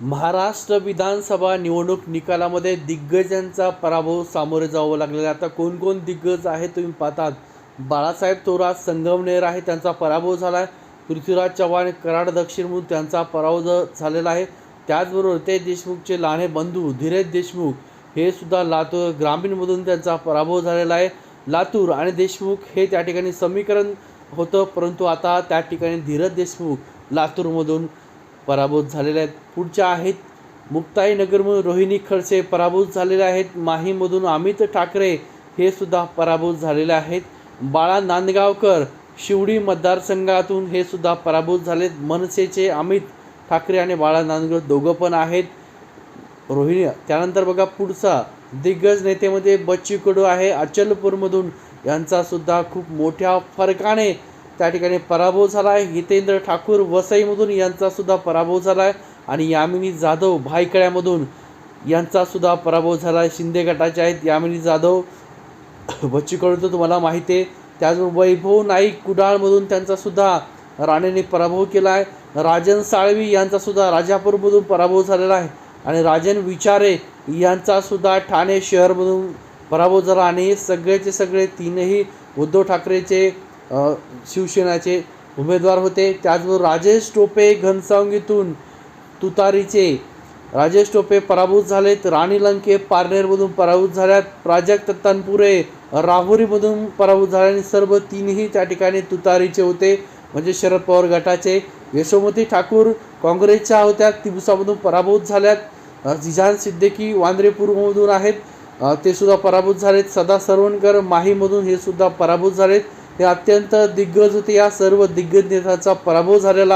महाराष्ट्र विधानसभा निवडणूक निकालामध्ये दिग्गजांचा पराभव सामोरे जावं लागलेला आहे. आता कोण कोण दिग्गज आहे तुम्ही पाहतात. बाळासाहेब थोरात संगमनेर आहे त्यांचा पराभव झाला आहे पृथ्वीराज चव्हाण कराड दक्षिण म्हणून त्यांचा पराभव ज- झालेला आहे. त्याचबरोबर रितेश देशमुखचे लहाने बंधू धीरज देशमुख हे सुद्धा लातूर ग्रामीणमधून त्यांचा पराभव झालेला आहे. लातूर आणि देशमुख हे त्या ठिकाणी समीकरण होतं परंतु आता त्या ठिकाणी धीरज देशमुख लातूरमधून पराभूत झालेले आहेत. पुढच्या आहेत मुक्ताईनगरमधून रोहिणी खडसे पराभूत झालेले आहेत. माहीमधून अमित ठाकरे हे सुद्धा पराभूत झालेले आहेत. बाळा नांदगावकर शिवडी मतदारसंघातून हे सुद्धा पराभूत झालेत. मनसेचे अमित ठाकरे आणि बाळा नांदगाव दोघं पण आहेत. रोहिणी त्यानंतर बघा पुढचा दिग्गज नेतेमध्ये बच्ची कडू आहे. अचलपूरमधून यांचा सुद्धा खूप मोठ्या फरकाने त्या ठिकाणी पराभव झाला आहे हितेंद्र ठाकूर वसईमधून यांचासुद्धा पराभव झाला आहे आणि यामिनी जाधव भायकळ्यामधून यांचासुद्धा पराभव झाला आहे शिंदे गटाचे आहेत यामिनी जाधव. बच्चीकडून तर तुम्हाला माहिती आहे त्याचबरोबर वैभव नाईक कुडाळमधून त्यांचासुद्धा राणेने पराभव केला आहे राजन साळवी यांचासुद्धा राजापूरमधून पराभव झालेला आहे. आणि राजन विचारे यांचासुद्धा ठाणे शहरमधून पराभव झाला. आणि हे सगळेचे सगळे तीनही उद्धव ठाकरेचे शिवसेनाचे उमेदवार होते. त्याचबरोबर राजेश टोपे घनसावंगीतून तुतारीचे. राजेश टोपे पराभूत झालेत. राणी लंके पारनेरमधून पराभूत झाल्यात. प्राजक्त तनपुरे राहुरीमधून पराभूत झाले आणि सर्व तीनही त्या ठिकाणी तुतारीचे होते. म्हणजे शरद पवार गटाचे. यशोमती ठाकूर काँग्रेसच्या होत्या. तिबुसामधून पराभूत झाल्यात. जिजान सिद्दीकी वांद्रेपूरमधून आहेत. ते सुद्धा पराभूत झालेत. सदा सरवणकर माहीमधून हे सुद्धा पराभूत झालेत. हे अत्यंत दिग्गज होते. या सर्व दिग्गज नेत्यांचा पराभव झालेला आहे